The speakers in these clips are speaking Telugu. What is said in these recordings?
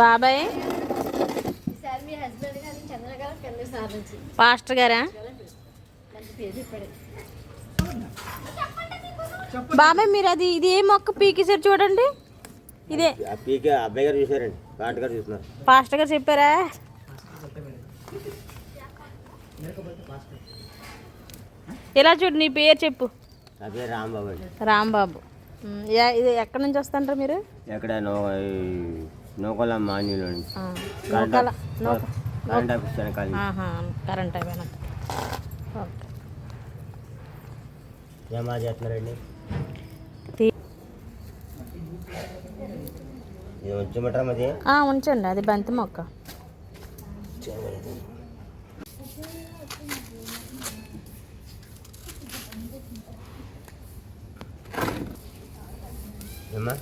బాబాయ్? పాస్టర్ గారా? బాబాయ్ మీరు అది ఇది ఏ మొక్క పీకేసారు చూడండి. ఇదే. పీకే అబ్బాయి గారు చూసారండి పాట గారు చూస్తున్నారు పాస్టర్ గారు చెప్పారా? ఇలా చూడు నీ పేరు చెప్పు. రాంబాబు. రాంబాబు ఇది ఎక్కడి నుంచి వస్తుంటారు మీరు? ఎక్కడ నోకోల మాన్యులో నూక కరెంట్ ఆఫీస్ వెనకాల కరెంట్ ఏం బాగా చేస్తున్నారండి? ఉంచమంటారా మరి? ఉంచండి. అది బంతి మొక్క. ఏమ్మా?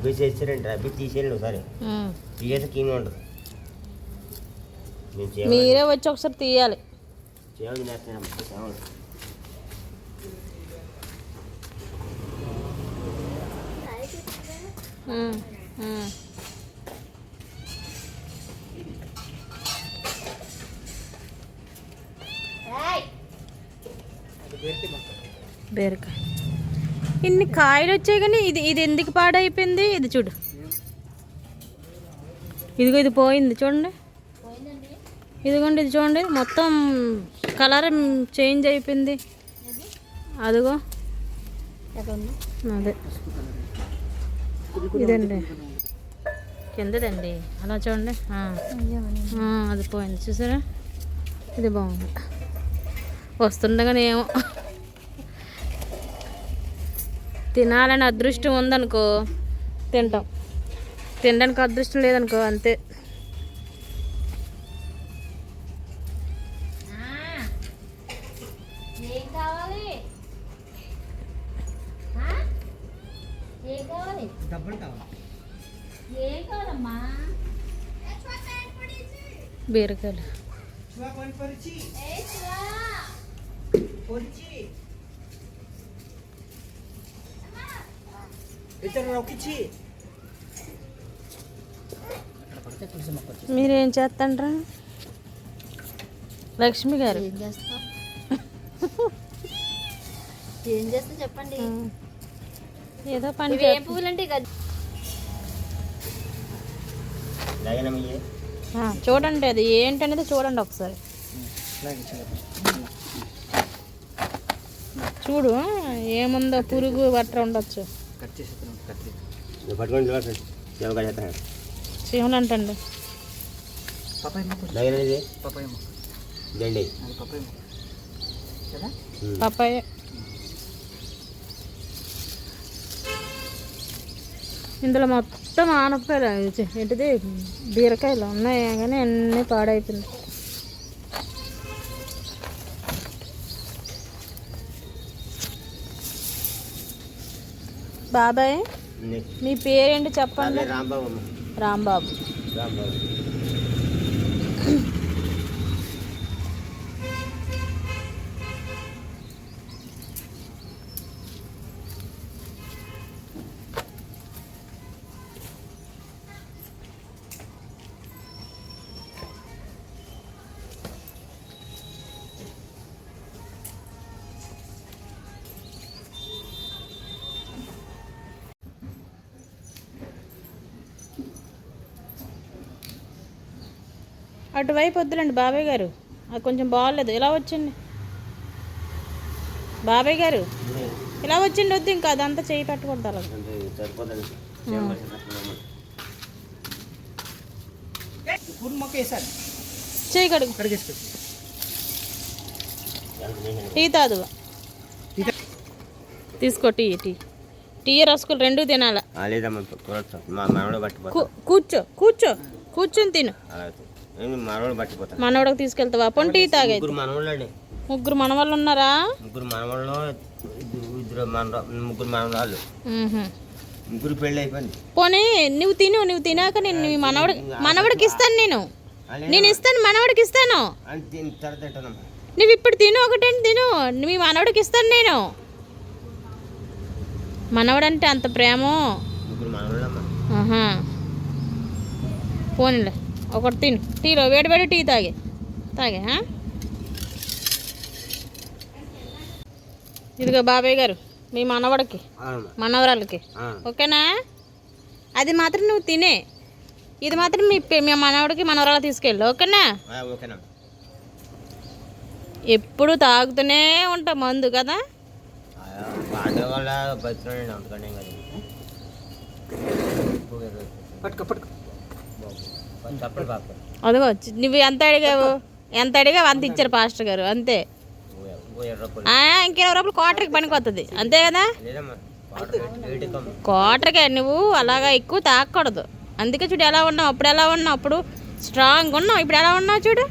రబ్బీ చేస్తారండి రబ్బీ తీసేయండి ఒకసారి. తీసేసి కీమే ఉంటుంది చేయమని మీరే వచ్చి ఒకసారి తీయాలి. బీరకాయ ఇన్ని కాయలు వచ్చాయి కానీ ఇది ఇది ఎందుకు పాడైపోయింది? ఇది చూడు. ఇదిగో ఇది పోయింది చూడండి. ఇదిగోండి ఇది చూడండి. మొత్తం కలర్ చేంజ్ అయిపోయింది. అదిగో. అదే. ఇదండి. కిందదండి. అలా చూడండి. అది పోయింది. చూసారా? ఇది బాగుంది. వస్తుండగానే ఏమో తినాలని అదృష్టం ఉందనుకో తింటాం. తినడానికి అదృష్టం లేదనుకో అంతే. ఏం కావాలి? ఆ? ఏం కావాలి? ఏం కావాలమ్మా? బీరకాయలు ఏ శివా మీరేం చేస్తాండ్రా లక్ష్మి గారు. ఏం చేస్తావు ఏం చేస్తా చెప్పండి? ఏదో పని పువ్వులు అంటే చూడండి అది ఏంటనేది చూడండి ఒకసారి. చూడు ఏముందో పురుగు బట్ట ఉండొచ్చు. పట్టుకొని చూడండి సేవగా చేస్తాను శివుని అంటండి లగన ఇది? దండి పప్పాయ. ఇందులో మొత్తం ఆనపకాయలు ఏంటిది? బీరకాయలు ఉన్నాయి కానీ అన్నీ పాడైపోయింది బాబాయ్. మీ పేరేంటి చెప్పండి? రాంబాబు. రాంబాబు. అటువైపు వద్దులండి బాబాయ్ గారు. అది కొంచెం బాగాలేదు. ఇలా వచ్చింది బాబాయ్ గారు. ఇలా వచ్చిండి వద్దు ఇంకా. అదంతా చేయి పెట్టకూడదు అలా. చేయి కడుగు? టీ తాదు. తీసుకో టీ టీ. టీ రసకులు రెండు తినాల. కూర్చో కూర్చో. కూర్చొని తిను. అలా అయితే. ఏంది మనవడు పట్టిపోతాం మనోడికి తీసుకెళ్తావా? పొని టీ తాగేది ముగ్గురు మనవాళ్ళు ఉన్నారా? ముగ్గురు మనవాళ్ళు ఇద్దరు మన ముగ్గురు మనవాళ్ళు. ముగ్గురు పెళ్ళి అయిపోయింది. పోనీ నువ్వు తిను నువ్వు తినాక నేను మనవడి మనవడికి ఇస్తాను నేను. నేను ఇస్తాను మనవడికి ఇస్తాను. నువ్వు ఇప్పుడు తిను ఒకటేంటి తిను. మీ మనవడికి ఇస్తాను నేను. మనవడంటే అంత ప్రేమ. పోనీలే. ఒకటి తిను. టీలో వేడి వేడి టీ తాగే. తాగే? ఇదిగో బాబాయ్ గారు మీ మనవడికి మనవరాలకి. ఓకేనా? అది మాత్రం నువ్వు తినే. ఇది మాత్రం మీ పి- మీ మనవడికి మనవరాలు తీసుకెళ్ళు. ఓకేనా? ఎప్పుడు తాగుతూనే ఉంటాం మందు కదా? పట్టుకో పట్టుకో. అదిగో నువ్వు ఎంత అడిగావు? ఎంత అడిగావు? అంత ఇచ్చారు పాస్టర్ గారు అంతే. ఇంకో ఇరవై రూపాయలు క్వార్టర్కి పనికి వస్తుంది అంతే కదా? క్వార్టర్కే నువ్వు అలాగా ఎక్కువ తాగకూడదు అందుకే చూడు ఎలా ఉన్నావు అప్పుడు ఎలా ఉన్నావు అప్పుడు స్ట్రాంగ్ ఉన్నావు ఇప్పుడు ఎలా ఉన్నావు చూడు?